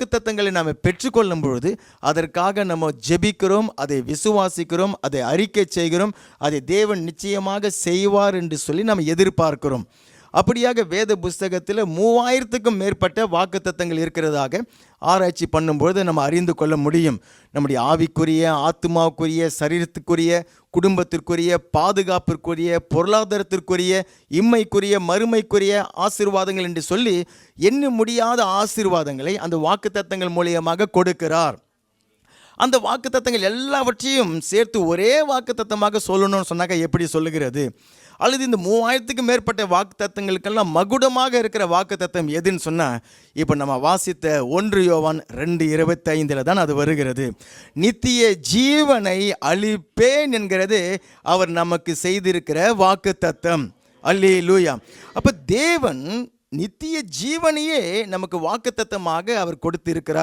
வாக்குத்தத்தங்களை நாம் பெற்றுக்கொள்ளும் பொழுது அதற்காக நம்ம ஜெபிக்கிறோம் அதை விசுவாசிக்கிறோம் அதை அறிக்கை செய்கிறோம் அதை தேவன் நிச்சயமாக செய்வார் என்று சொல்லி நாம் எதிர்பார்க்கிறோம். அப்படியாக வேத புஸ்தகத்தில் மூவாயிரத்துக்கும் மேற்பட்ட வாக்குத்தத்தங்கள் இருக்கிறதாக ஆராய்ச்சி பண்ணும்பொழுது நம்ம அறிந்து கொள்ள முடியும். நம்முடைய ஆவிக்குரிய ஆத்மாவுக்குரிய சரீரத்துக்குரிய குடும்பத்திற்குரிய பாதுகாப்பிற்குரிய பொருளாதாரத்திற்குரிய இம்மைக்குரிய மறுமைக்குரிய ஆசீர்வாதங்கள் என்று சொல்லி எண்ண முடியாத ஆசீர்வாதங்களை அந்த வாக்குத்தத்தங்கள் மூலியமாக கொடுக்கிறார். அந்த வாக்குத்தத்தங்கள் எல்லாவற்றையும் சேர்த்து ஒரே வாக்குத்தத்தமாக சொல்லணும்னு சொன்னாக்க எப்படி சொல்லுகிறது? அல்லது இந்த மூவாயிரத்துக்கும் மேற்பட்ட வாக்குத்தத்தங்களுக்கெல்லாம் மகுடமாக இருக்கிற வாக்குத்தத்தம் எதுன்னு சொன்னால் இப்போ நம்ம வாசித்த ஒன்று யோவான் ரெண்டு இருபத்தைந்தில் தான் அது வருகிறது. நித்திய ஜீவனை அளிப்பேன் என்கிறது அவர் நமக்கு செய்திருக்கிற வாக்குத்தத்தம். அல்லி லூயா அப்போ தேவன் நித்திய ஜீவனையே நமக்கு வாக்குத்தத்தமாக அவர் கொடுத்திருக்கிறார்.